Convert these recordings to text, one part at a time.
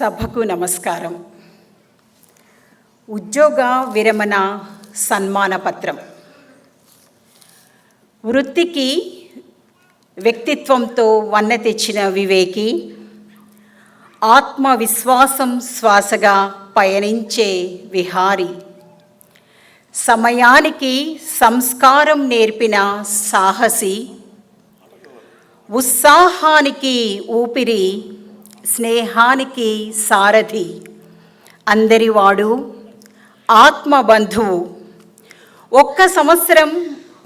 సభకు నమస్కారం. ఉద్యోగ విరమణ సన్మాన పత్రం. వృత్తికి వ్యక్తిత్వంతో వన్నె తెచ్చిన వివేకి ఆత్మవిశ్వాసం శ్వాసగా పయనించే విహారి. సమయానికి సంస్కారం నేర్పిన సాహసి. ఉత్సాహానికి ఊపిరి స్నేహానికి సారథి. అందరివాడు ఆత్మబంధువు. ఒక్క సంవత్సరం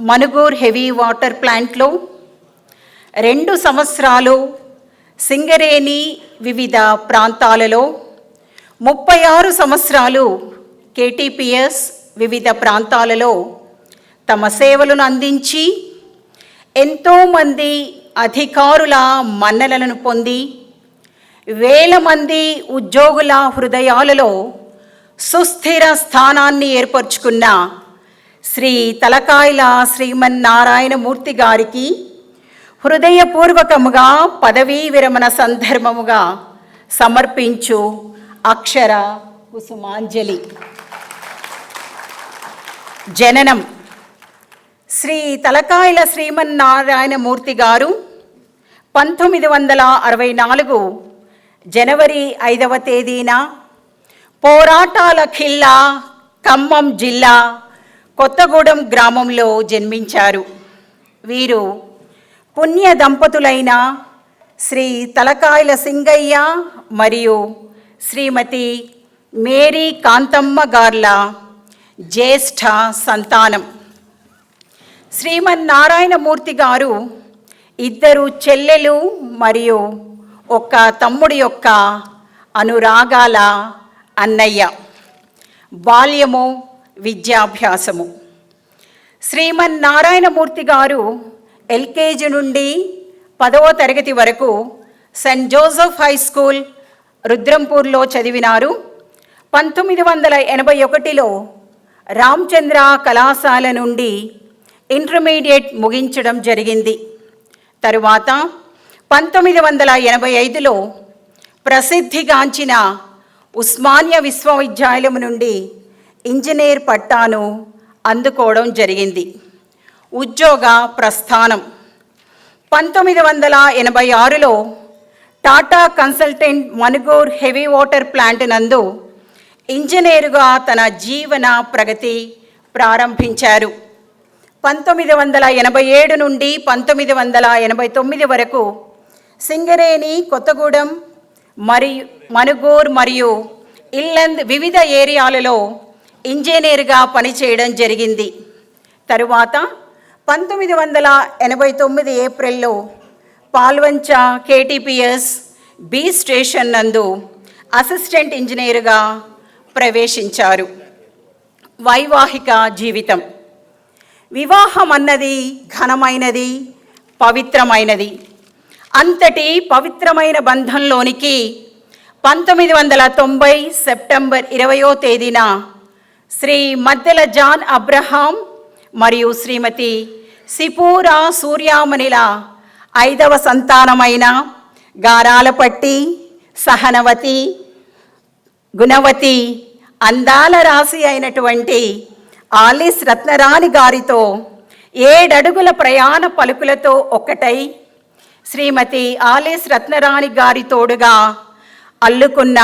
మనుగూర్ హెవీ వాటర్ ప్లాంట్లో రెండు సంవత్సరాలు సింగరేణి వివిధ ప్రాంతాలలో ముప్పై ఆరు సంవత్సరాలు కేటీపీఎస్ వివిధ ప్రాంతాలలో తమ సేవలను అందించి ఎంతోమంది అధికారుల మన్నలను పొంది వేల మంది ఉద్యోగుల హృదయాలలో సుస్థిర స్థానాన్ని ఏర్పరచుకున్న శ్రీ తలకాయల శ్రీమన్నారాయణమూర్తి గారికి హృదయపూర్వకముగా పదవీ విరమణ సందర్భముగా సమర్పించు అక్షర కుసుమాంజలి. జననం. శ్రీ తలకాయల శ్రీమన్నారాయణమూర్తి గారు పంతొమ్మిది వందల అరవై నాలుగు జనవరి ఐదవ తేదీన పోరాటాల ఖిల్లా ఖమ్మం జిల్లా కొత్తగూడెం గ్రామంలో జన్మించారు. వీరు పుణ్య దంపతులైన శ్రీ తలకాయల సింగయ్య మరియు శ్రీమతి మేరీ కాంతమ్మ గార్ల జ్యేష్ఠ సంతానం. శ్రీమన్నారాయణమూర్తి గారు ఇద్దరు చెల్లెలు మరియు ఒక తమ్ముడి యొక్క అనురాగాల అన్నయ్య. బాల్యము విద్యాభ్యాసము. శ్రీమన్నారాయణమూర్తి గారు ఎల్కేజీ నుండి పదవ తరగతి వరకు సెయింట్ జోసెఫ్ హై స్కూల్ రుద్రంపూర్లో చదివినారు. పంతొమ్మిది వందల ఎనభై ఒకటిలో రామచంద్ర కళాశాల నుండి ఇంటర్మీడియట్ ముగించడం జరిగింది. తరువాత పంతొమ్మిది వందల ఎనభై ఐదులో ప్రసిద్ధిగాంచిన ఉస్మానియా విశ్వవిద్యాలయం నుండి ఇంజనీర్ పట్టాను అందుకోవడం జరిగింది. ఉద్యోగ ప్రస్థానం. పంతొమ్మిది వందల ఎనభై ఆరులో Tata consultant Manuguru heavy water plant నందు ఇంజనీరుగా తన జీవన ప్రగతి ప్రారంభించారు. పంతొమ్మిది వందల ఎనభై ఏడు నుండి పంతొమ్మిది వందల ఎనభై తొమ్మిది వరకు సింగరేణి కొత్తగూడెం మరియు మనుగూర్ మరియు ఇల్లంద్ వివిధ ఏరియాలలో ఇంజనీర్గా పనిచేయడం జరిగింది. తరువాత పంతొమ్మిది వందల ఎనభై తొమ్మిది ఏప్రిల్లో పాల్వంచ కేటీపీఎస్ బి స్టేషన్ నందు అసిస్టెంట్ ఇంజనీరుగా ప్రవేశించారు. వైవాహిక జీవితం. వివాహం అన్నది ఘనమైనది పవిత్రమైనది. అంతటి పవిత్రమైన బంధంలోనికి పంతొమ్మిది వందల తొంభై సెప్టెంబర్ ఇరవయో తేదీన శ్రీ మద్దెల జాన్ అబ్రహాం మరియు శ్రీమతి సిపూరా సూర్యామణిల ఐదవ సంతానమైన గారాలపట్టి సహనవతి గుణవతి అందాల రాశి అయినటువంటి ఆలిస్ రత్నరాణి గారితో ఏడడుగుల ప్రయాణ పలుకులతో ఒక్కటై శ్రీమతి ఆలేస్ రత్నరాణి గారి తోడుగా అల్లుకున్న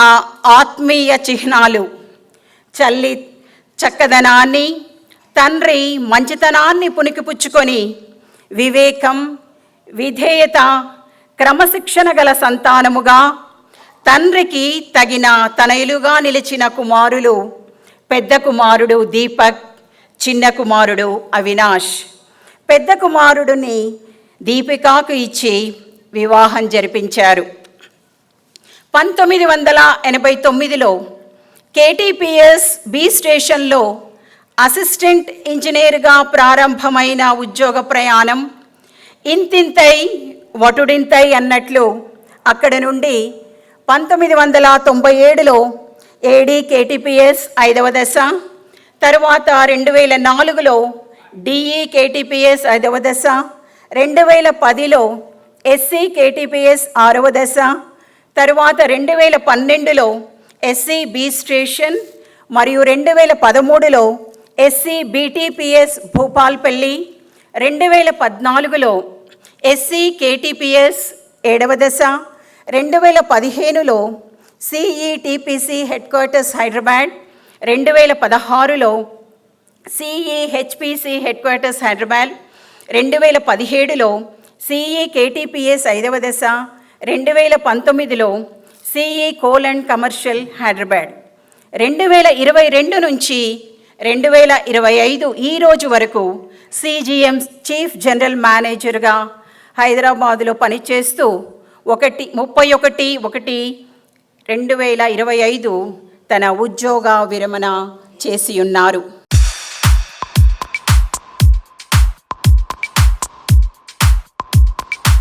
ఆత్మీయ చిహ్నాలు. చల్లి చక్కదనాన్ని తండ్రి మంచితనాన్ని పుణికిపుచ్చుకొని వివేకం విధేయత క్రమశిక్షణ గల సంతానముగా తండ్రికి తగిన తనయులుగా నిలిచిన కుమారులు పెద్ద కుమారుడు దీపక్ చిన్న కుమారుడు అవినాష్. పెద్ద కుమారుడిని దీపికాకు ఇచ్చి వివాహం జరిపించారు. పంతొమ్మిది వందల ఎనభై తొమ్మిదిలో కేటీపీఎస్ బి స్టేషన్లో అసిస్టెంట్ ఇంజనీర్గా ప్రారంభమైన ఉద్యోగ ప్రయాణం ఇంతింతై వటుడింతై అన్నట్లు అక్కడ నుండి పంతొమ్మిది వందల తొంభై ఏడులో ఏడీ కేటీపీఎస్ ఐదవ దశ తరువాత రెండు వేల నాలుగులో డిఈ కేటీపీఎస్ ఐదవ దశ రెండు వేల పదిలో ఎస్సీ కేటీపీఎస్ ఆరవ దశ తరువాత రెండు వేల పన్నెండులో ఎస్సీ బి స్టేషన్ మరియు రెండు వేల పదమూడులో ఎస్సీ బీటీపీఎస్ భూపాల్పల్లి రెండు వేల పద్నాలుగులో ఎస్సీ కేటీపీఎస్ ఏడవ దశ రెండు వేల పదిహేనులో సిఈటిపిసి హెడ్ క్వార్టర్స్ హైదరాబాద్ రెండు వేల పదహారులో సిఈహెచ్పిసి హెడ్ క్వార్టర్స్ హైదరాబాద్ రెండు వేల పదిహేడులో సిఈ కేటీపీఎస్ ఐదవ దశ రెండు వేల పంతొమ్మిదిలో CE coal and commercial Hyderabad. రెండు వేల ఇరవై రెండు నుంచి రెండు వేల ఇరవై ఐదు ఈ రోజు వరకు సిజిఎం చీఫ్ జనరల్ మేనేజర్గా హైదరాబాదులో పనిచేస్తూ ఒకటి ముప్పై ఒకటి ఒకటి రెండు వేల ఇరవై ఐదు తన ఉద్యోగ విరమణ చేసి ఉన్నారు